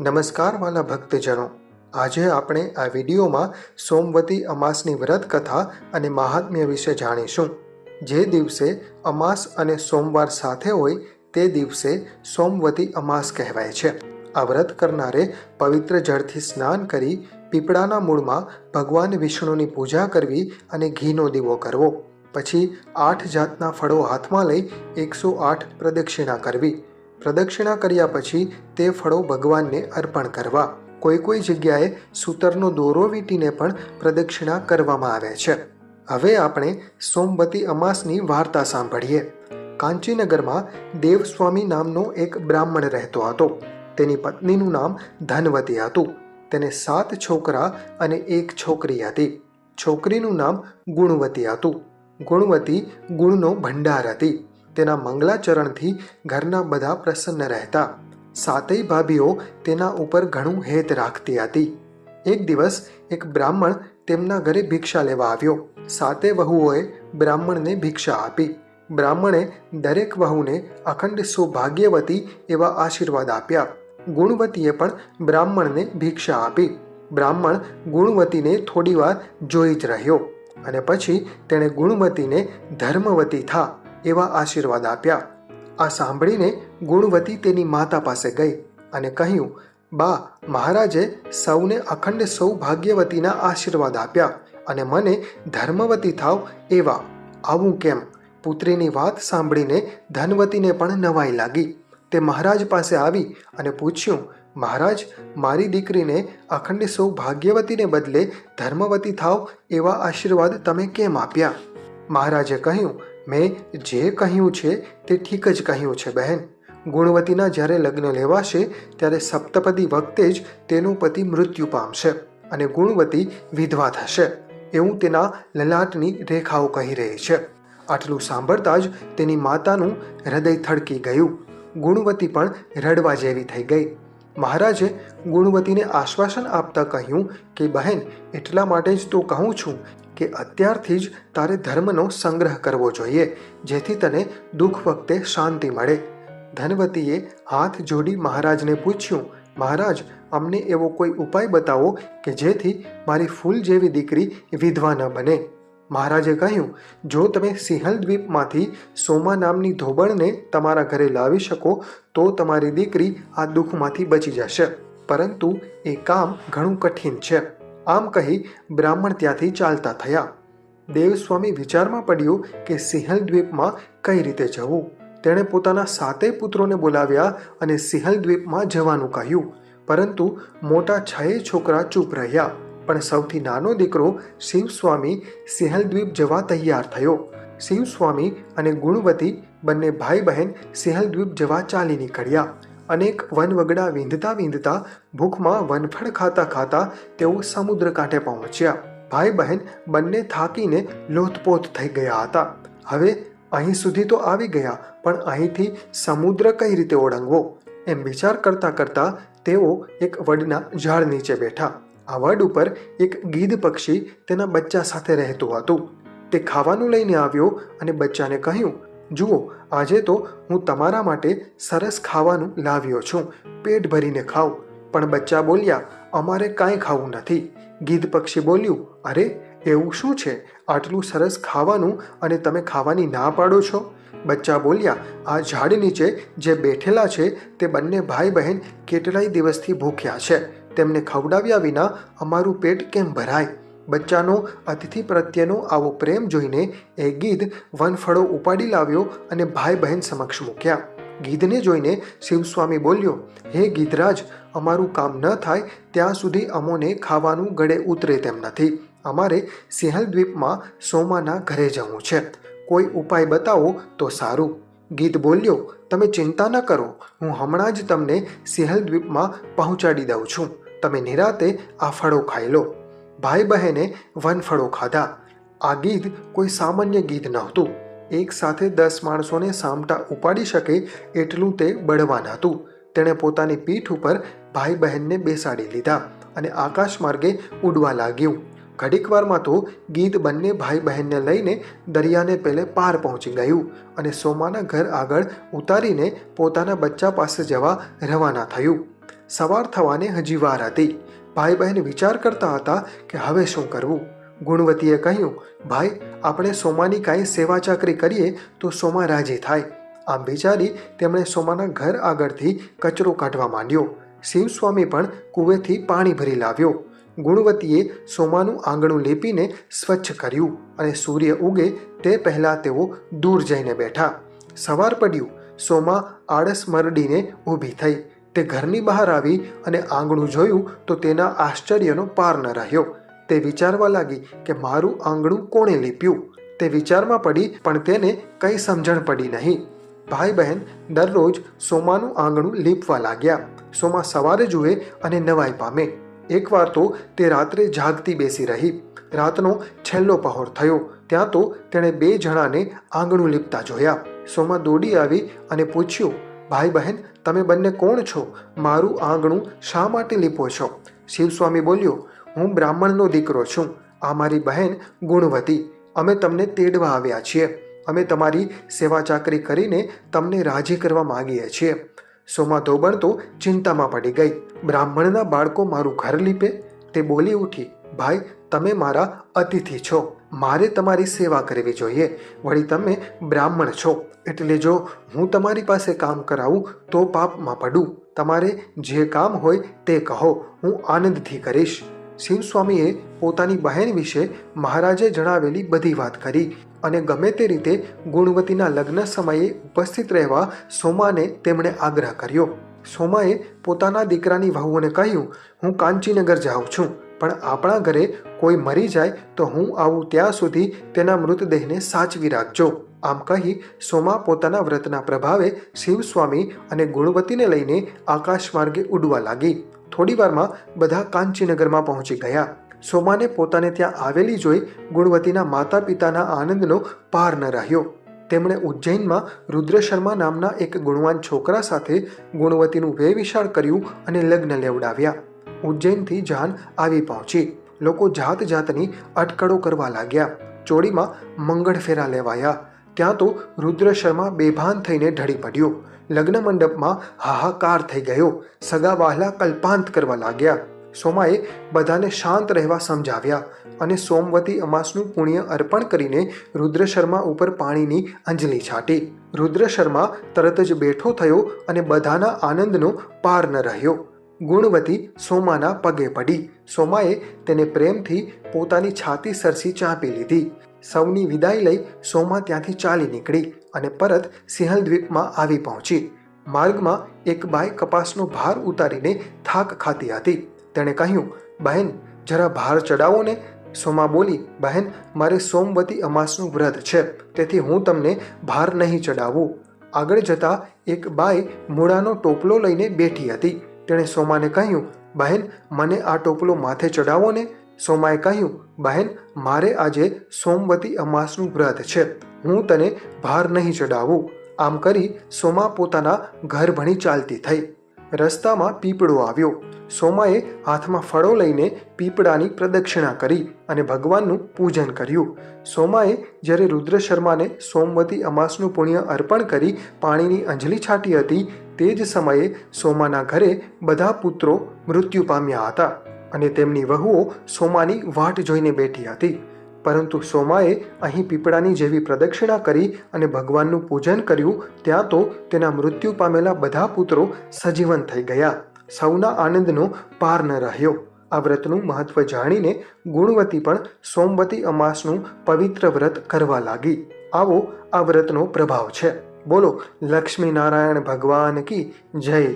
નમસ્કાર વાલા ભક્તજનો. આજે આપણે આ વિડીયોમાં સોમવતી અમાસની વ્રત કથા અને મહાત્મ્ય વિશે જાણીશું. જે દિવસે અમાસ અને સોમવાર સાથે હોય તે દિવસે સોમવતી અમાસ કહેવાય છે. આ વ્રત કરનારે પવિત્ર જળથી સ્નાન કરી પીપળાના મૂળમાં ભગવાન વિષ્ણુની પૂજા કરવી અને ઘીનો દીવો કરવો. પછી આઠ જાતના ફળો હાથમાં લઈ એકસો આઠ પ્રદક્ષિણા કરવી. પ્રદક્ષિણા કર્યા પછી તે ફળો ભગવાનને અર્પણ કરવા. કોઈ કોઈ જગ્યાએ સૂતરનો દોરો વીંટીને પણ પ્રદક્ષિણા કરવામાં આવે છે. હવે આપણે સોમવતી અમાસની વાર્તા સાંભળીએ. કાંચીનગરમાં દેવસ્વામી નામનો એક બ્રાહ્મણ રહેતો હતો. તેની પત્નીનું નામ ધનવતી હતું. તેને સાત છોકરા અને એક છોકરી હતી. છોકરીનું નામ ગુણવતી હતું. ગુણવતી ગુણનો ભંડાર હતી. તેના મંગલાચરણથી ઘરના બધા પ્રસન્ન રહેતા. સાતેય ભાભીઓ તેના ઉપર ઘણું હેત રાખતી હતી. એક દિવસ એક બ્રાહ્મણ તેમના ઘરે ભિક્ષા લેવા આવ્યો. સાતે વહુઓએ બ્રાહ્મણને ભિક્ષા આપી. બ્રાહ્મણે દરેક વહુને અખંડ સૌભાગ્યવતી એવા આશીર્વાદ આપ્યા. ગુણવતીએ પણ બ્રાહ્મણને ભિક્ષા આપી. બ્રાહ્મણ ગુણવતીને થોડીવાર જોઈ જ રહ્યો અને પછી તેણે ગુણવતીને ધર્મવતી થા. એવા આશીર્વાદ આપ્યા. આ સાંભળીને ગુણવતી તેની માતા પાસે ગઈ અને કહ્યું, બા, મહારાજે સૌને અખંડ સૌભાગ્યવતીના આશીર્વાદ આપ્યા અને મને ધર્મવતી થાવ એવા. આવું કેમ? પુત્રીની વાત સાંભળીને ધનવતીને પણ નવાઈ લાગી. તે મહારાજ પાસે આવી અને પૂછ્યું, મહારાજ, મારી દીકરીને અખંડ સૌભાગ્યવતીને બદલે ધર્મવતી થાવ એવા આશીર્વાદ તમે કેમ આપ્યા? મહારાજે કહ્યું મેં જે કહ્યું છે તે ઠીક જ કહ્યું છે, બહેન. ગુણવતીના જ્યારે લગ્ન લેવાશે, ત્યારે સપ્તપદી વખતે જ તેનો પતિ મૃત્યુ પામશે અને ગુણવતી વિધવા થશે. એવું તેના લલાટની રેખાઓ કહી રહી છે. આટલું સાંભળતા જ તેની માતાનું હૃદય થડકી ગયું. ગુણવતી પણ રડવા જેવી થઈ ગઈ. મહારાજે ગુણવતીને આશ્વાસન આપતા કહ્યું કે, બહેન, એટલા માટે જ તો કહું છું કે અત્યારથી જ તારે ધર્મનો સંગ્રહ કરવો જોઈએ, જેથી તને દુઃખ વખતે શાંતિ મળે. ધનવતીએ હાથ જોડી મહારાજને પૂછ્યું, મહારાજ, અમને એવો કોઈ ઉપાય બતાવો કે જેથી મારી ફૂલ જેવી દીકરી વિધવા ન બને? મહારાજે કહ્યું, જો તમે સિંહલ દ્વીપમાંથી સોમા નામની ધોબણને તમારા ઘરે લાવી શકો, તો તમારી દીકરી આ દુઃખમાંથી બચી જશે. પરંતુ એ કામ ઘણું કઠિન છે. આમ કહી બ્રાહ્મણ ત્યાંથી ચાલતા થયા. દેવસ્વામી વિચારમાં પડ્યું કે સિંહલ દ્વીપમાં કઈ રીતે જવું? તેણે પોતાના સાતેય પુત્રોને બોલાવ્યા અને સિંહલ દ્વીપમાં જવાનું કહ્યું. પરંતુ મોટા છએ છોકરા ચૂપ રહ્યા. પણ સૌથી નાનો દીકરો શિવસ્વામી સિંહલદ્વીપ જવા તૈયાર થયો. શિવસ્વામી અને ગુણવતી બંને ભાઈ બહેન સિંહલદ્વીપ જવા ચાલી નીકળ્યા. અનેક વનવગડા વીંધતા વીંધતા ભૂખમાં વનફળ ખાતા ખાતા તેઓ સમુદ્ર કાંઠે પહોંચ્યા. ભાઈ બહેન બંને થાકીને લોથપોથ થઈ ગયા હતા. હવે અહીં સુધી તો આવી ગયા, પણ અહીંથી સમુદ્ર કઈ રીતે ઓળંગવો? એમ વિચાર કરતા કરતા તેઓ એક વડના ઝાડ નીચે બેઠા. આ વડ ઉપર એક ગીધ પક્ષી તેના બચ્ચા સાથે રહેતું હતું. તે ખાવાનું લઈને આવ્યો અને બચ્ચાને કહ્યું જુઓ, આજે તો હું તમારા માટે સરસ ખાવાનું લાવ્યો છું. પેટ ભરીને ખાઓ. પણ બચ્ચા બોલ્યા, અમારે કાંઈ ખાવું નથી. ગીધ પક્ષી બોલ્યું, અરે, એવું શું છે? આટલું સરસ ખાવાનું અને તમે ખાવાની ના પાડો છો? બચ્ચા બોલ્યા, આ ઝાડ નીચે જે બેઠેલા છે તે બંને ભાઈ બહેન કેટલાય દિવસથી ભૂખ્યા છે. તેમને ખવડાવ્યા વિના અમારું પેટ કેમ ભરાય? બચ્ચાનો, અતિથિ પ્રત્યેનો આવો પ્રેમ જોઈને એ ગીધ વનફળો ઉપાડી લાવ્યો અને ભાઈ બહેન સમક્ષ મૂક્યા. ગીધને જોઈને શિવસ્વામી બોલ્યો, હે ગીધરાજ, અમારું કામ ન થાય, ત્યાં સુધી અમોને ખાવાનું ગળે ઉતરે તેમ નથી. અમારે સિંહલ દ્વીપમાં સોમાના ઘરે જવું છે. કોઈ ઉપાય બતાવો તો સારું. ગીત બોલ્યો, તમે ચિંતા ન કરો. હું હમણાં જ તમને સિંહલ દ્વીપમાં પહોંચાડી દઉં છું. તમે નિરાતે આ ફળો ખાઈ લો. ભાઈ બહેને વનફળો ખાધા. આ ગીત કોઈ સામાન્ય ગીત નહોતું. એક સાથે દસ માણસોને સામટા ઉપાડી શકે એટલું તે બળવાન હતું. તેણે પોતાની પીઠ ઉપર ભાઈ બહેનને બેસાડી લીધા અને આકાશ માર્ગે ઉડવા લાગ્યું. ઘડીકવારમાં તો ગીધ બંને ભાઈ બહેનને લઈને દરિયાને પેલે પાર પહોંચી ગયું અને સોમાના ઘર આગળ ઉતારીને પોતાના બચ્ચા પાસે જવા રવાના થયું. સવાર થવાને હજી વાર હતી. ભાઈ બહેન વિચાર કરતા હતા કે હવે શું કરવું? ગુણવતીએ કહ્યું, ભાઈ, આપણે સોમાની કાંઈ સેવા ચાકરી કરીએ તો સોમા રાજી થાય. આમ વિચારી તેમણે સોમાના ઘર આગળથી કચરો કાઢવા માંડ્યો. શિવસ્વામી પણ કૂવેથી પાણી ભરી લાવ્યો. ગુણવતીએ સોમાનું આંગણું લેપીને સ્વચ્છ કર્યું અને સૂર્ય ઉગે તે પહેલાં તેઓ દૂર જઈને બેઠા. સવાર પડ્યું. સોમા આળસ મરડીને ઊભી થઈ. તે ઘરની બહાર આવી અને આંગણું જોયું તો તેના આશ્ચર્યનો પાર ન રહ્યો. તે વિચારવા લાગી કે મારું આંગણું કોણે લીપ્યું? તે વિચારમાં પડી, પણ તેને કંઈ સમજણ પડી નહીં. ભાઈ બહેન દરરોજ સોમાનું આંગણું લીપવા લાગ્યા. સોમા સવારે જુએ અને નવાઈ પામે. એકવાર તો તે રાત્રે જાગતી બેસી રહી. રાતનો છેલ્લો પહોર થયો. ત્યાં તો તેણે બે જણાને આંગણું લીપતા જોયા. સોમા દોડી આવી અને પૂછ્યું, ભાઈ બહેન તમે બંને કોણ છો? મારું આંગણું શા માટે લીપો છો? શિવસ્વામી બોલ્યો, હું બ્રાહ્મણનો દીકરો છું. આ મારી બહેન ગુણવતી. અમે તમને તેડવા આવ્યા છીએ. અમે તમારી સેવા ચાકરી કરીને તમને રાજી કરવા માગીએ છીએ. સોમા ધોબણ તો ચિંતામાં પડી ગઈ. બ્રાહ્મણના બાળકો મારું ઘર લીપે? તે બોલી ઉઠી, ભાઈ, તમે મારા અતિથિ છો. મારે તમારી સેવા કરવી જોઈએ. વળી તમે બ્રાહ્મણ છો, એટલે જો હું તમારી પાસે કામ કરાવું, તો પાપમાં પડું. તમારે જે કામ હોય તે કહો, હું આનંદથી કરીશ. શિવસ્વામીએ પોતાની બહેન વિશે મહારાજે જણાવેલી બધી વાત કરી અને ગમે તે રીતે ગુણવતીના લગ્ન સમયે ઉપસ્થિત રહેવા સોમાને તેમણે આગ્રહ કર્યો. સોમાએ પોતાના દીકરાની વહુઓને કહ્યું, હું કાંચીનગર જાઉં છું. પણ આપણા ઘરે કોઈ મરી જાય તો હું આવું ત્યાં સુધી તેના મૃતદેહને સાચવી રાખજો. આમ કહી સોમા પોતાના વ્રતના પ્રભાવે શિવસ્વામી અને ગુણવતીને લઈને આકાશ માર્ગે ઉડવા લાગી. થોડીવારમાં બધા કાંચીનગરમાં પહોંચી ગયા. સોમાને પોતાને ત્યાં આવેલી જોઈ ગુણવતીના માતા પિતાના આનંદનો પાર ન રહ્યો. તેમણે ઉજ્જૈનમાં રુદ્ર શર્મા નામના એક ગુણવાન છોકરા સાથે ગુણવતીનું વેવિશાળ કર્યું અને લગ્ન લેવડાવ્યા. ઉજ્જૈનથી જાન આવી પહોંચી. લોકો જાત જાતની અટકળો કરવા લાગ્યા. ચોરીમાં મંગળ ફેરા લેવાયા. ત્યાં તો રુદ્ર શર્મા બેભાન થઈને ઢળી પડ્યો. લગ્ન મંડપમાં હાહાકાર થઈ ગયો. સગા વહાલા કલ્પાંત કરવા લાગ્યા. સોમાએ બધાને શાંત રહેવા સમજાવ્યા અને સોમવતી અમાસનું પુણ્ય અર્પણ કરીને રુદ્ર શર્મા ઉપર પાણીની અંજલિ છાંટી. રુદ્ર શર્મા તરત જ બેઠો થયો અને બધાના આનંદનો પાર ન રહ્યો. ગુણવતી સોમાના પગે પડી. સોમાએ તેને પ્રેમથી પોતાની છાતી સરસી ચાંપી લીધી. સૌની વિદાય લઈ સોમા ત્યાંથી ચાલી નીકળી અને પરત સિંહલ દ્વીપમાં આવી પહોંચી. માર્ગમાં એક બાઈ કપાસનો ભાર ઉતારીને થાક ખાતી હતી. તેણે કહ્યું, બહેન, જરા ભાર ચડાવો ને. સોમા બોલી, બહેન, મારે સોમવતી અમાસનું વ્રત છે. તેથી હું તમને ભાર નહીં ચડાવું. આગળ જતા એક બાઈ મૂળાનો ટોપલો લઈને બેઠી હતી. તેણે સોમાને કહ્યું, બહેન, મને આ ટોપલો માથે ચડાવો ને. સોમાએ કહ્યું, બહેન, મારે આજે સોમવતી અમાસનું વ્રત છે. હું તને ભાર નહીં ચડાવું આમ કરી સોમા પોતાના ઘર ભણી ચાલતી થઈ. રસ્તામાં પીપળો આવ્યો. સોમાએ હાથમાં ફળો લઈને પીપળાની પ્રદક્ષિણા કરી અને ભગવાનનું પૂજન કર્યું. સોમાએ જ્યારે રુદ્ર શર્માને સોમવતી અમાસનું પુણ્ય અર્પણ કરી પાણીની અંજલિ છાંટી હતી, તે જ સમયે સોમાના ઘરે બધા પુત્રો મૃત્યુ પામ્યા હતા અને તેમની વહુઓ સોમાની વાટ જોઈને બેઠી હતી. પરંતુ સોમાએ અહીં પીપળાની જેવી પ્રદક્ષિણા કરી અને ભગવાનનું પૂજન કર્યું, ત્યાં તો તેના મૃત્યુ પામેલા બધા પુત્રો સજીવન થઈ ગયા. સૌના આનંદનો પાર ન રહ્યો. આ વ્રતનું મહત્વ જાણીને ગુણવતી પણ સોમવતી અમાસનું પવિત્ર વ્રત કરવા લાગી. આવો આ વ્રતનો પ્રભાવ છે. બોલો લક્ષ્મી નારાયણ ભગવાન કી જય.